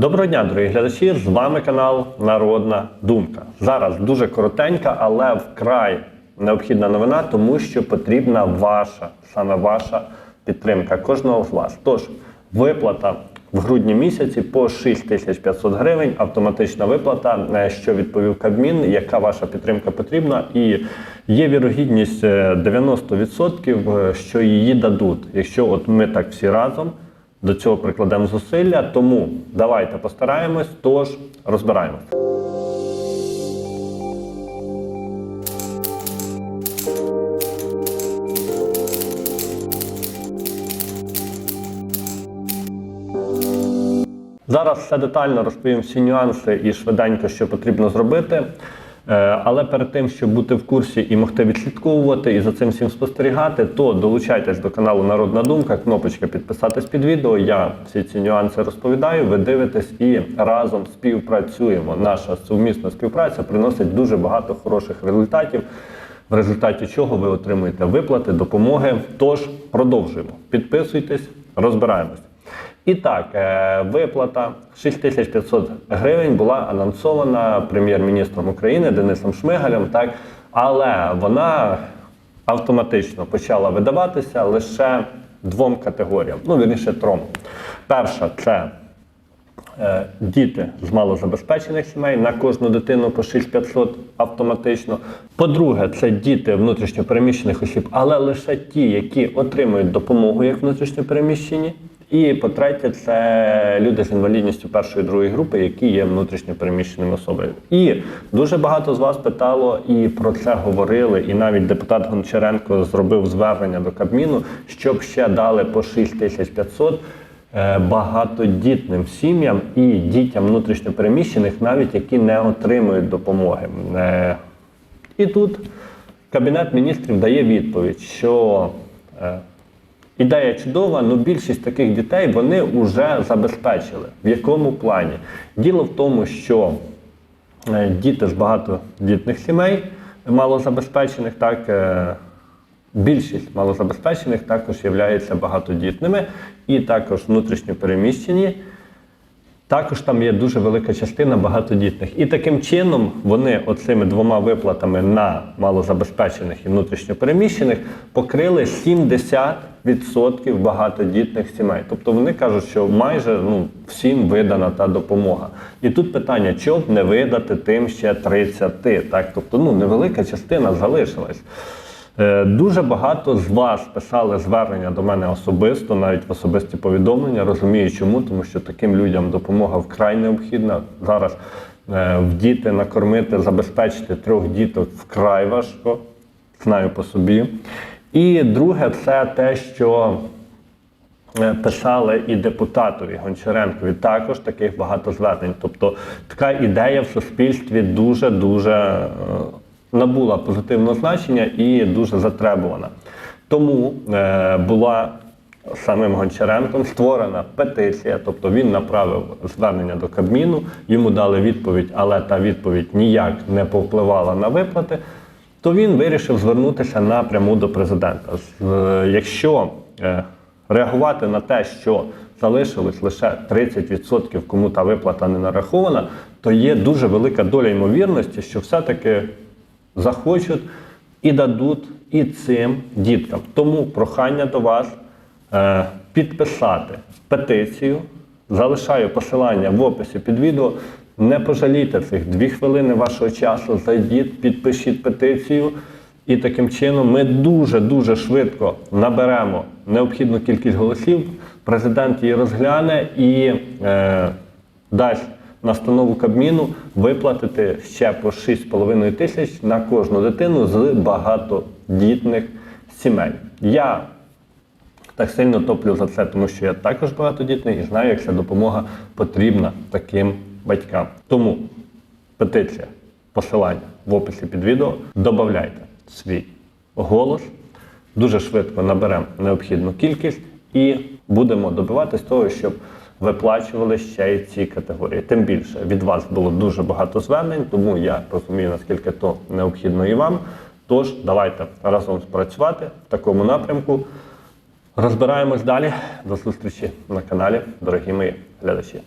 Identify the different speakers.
Speaker 1: Доброго дня, дорогі глядачі! З вами канал Народна Думка. Зараз дуже коротенька, але вкрай необхідна новина, тому що потрібна ваша, саме ваша підтримка кожного з вас. Тож, виплата в грудні місяці по 6500 гривень, автоматична виплата, е, що відповів Кабмін, яка ваша підтримка потрібна, і є вірогідність е, 90%, е, що її дадуть, якщо от ми так всі разом до цього прикладемо зусилля. Тому давайте постараємось, тож розбираємось. Зараз все детально розповім всі нюанси і швиденько, що потрібно зробити. Е, Але перед тим, щоб бути в курсі і могти відслідковувати і за цим всім спостерігати, то долучайтесь до каналу Народна Думка, кнопочка підписатись під відео. Я всі ці нюанси розповідаю. Ви дивитесь і разом співпрацюємо. Наша сумісна співпраця приносить дуже багато хороших результатів. В результаті чого ви отримуєте виплати, допомоги. Тож продовжуємо. Підписуйтесь, розбираємось. І так, е, виплата 6500 гривень була анонсована прем'єр-міністром України Денисом Шмигалем, так, але вона автоматично почала видаватися лише двом категоріям. Ну, вірніше, трьом. Перша це е, діти з малозабезпечених сімей на кожну дитину по 6500 автоматично. По-друге, це діти внутрішньопереміщених осіб, але лише ті, які отримують допомогу як внутрішньопереміщені. І по-третє, це люди з інвалідністю першої другої групи, які є внутрішньопереміщеними особами. І дуже багато з вас питало і про це говорили. І навіть депутат Гончаренко зробив звернення до Кабміну, щоб ще дали по 6500 е, багатодітним сім'ям і дітям внутрішньопереміщених, навіть які не отримують допомоги. Е, І тут Кабінет міністрів дає відповідь, що е, Ідея чудова, але більшість таких дітей вони вже забезпечили. В якому плані? Діло в тому, що е, діти з багатодітних сімей, малозабезпечених, так, е, більшість малозабезпечених також є багатодітними, і також внутрішньопереміщені. Також там є дуже велика частина багатодітних. І таким чином вони оцими двома виплатами на малозабезпечених і внутрішньопереміщених покрили 70% багатодітних сімей. Тобто вони кажуть, що майже ну, всім видана та допомога. І тут питання, чого б не видати тим ще 30? Так? Тобто ну, невелика частина залишилась. Е, Дуже багато з вас писали звернення до мене особисто, навіть в особисті повідомлення. Розумію, чому, тому що таким людям допомога вкрай необхідна. Зараз е, в діти накормити, забезпечити трьох діток вкрай важко, знаю по собі. І друге, це те, що е, писали і депутатові Гончаренкові також таких багато звернень. Тобто така ідея в суспільстві дуже дуже набула позитивного значення і дуже затребувана. Тому е, була самим Гончаренком створена петиція, тобто він направив звернення до Кабміну, йому дали відповідь, але та відповідь ніяк не повпливала на виплати. То він вирішив звернутися напряму до президента. Е, Якщо е, реагувати на те, що залишилось лише 30%, кому та виплата не нарахована, то є дуже велика доля ймовірності, що все-таки захочуть і дадуть і цим діткам. Тому прохання до вас е, підписати петицію. Залишаю посилання в описі під відео. Не пожалійте цих дві хвилини вашого часу. Зайдіть, підпишіть петицію. І таким чином ми дуже-дуже швидко наберемо необхідну кількість голосів. Президент її розгляне і е, дасть настанову Кабміну виплатити ще по 6,5 тисяч на кожну дитину з багатодітних сімей. Я так сильно топлю за це, тому що я також багатодітний і знаю, як ця допомога потрібна таким батькам. Тому петиція, посилання в описі під відео. Додавайте свій голос. Дуже швидко наберемо необхідну кількість і будемо добиватись того, щоб виплачували ще й ці категорії. Тим більше від вас було дуже багато звернень, тому я розумію, наскільки то необхідно і вам. Тож давайте разом спрацювати в такому напрямку. Розбираємось далі. До зустрічі на каналі, дорогі мої глядачі.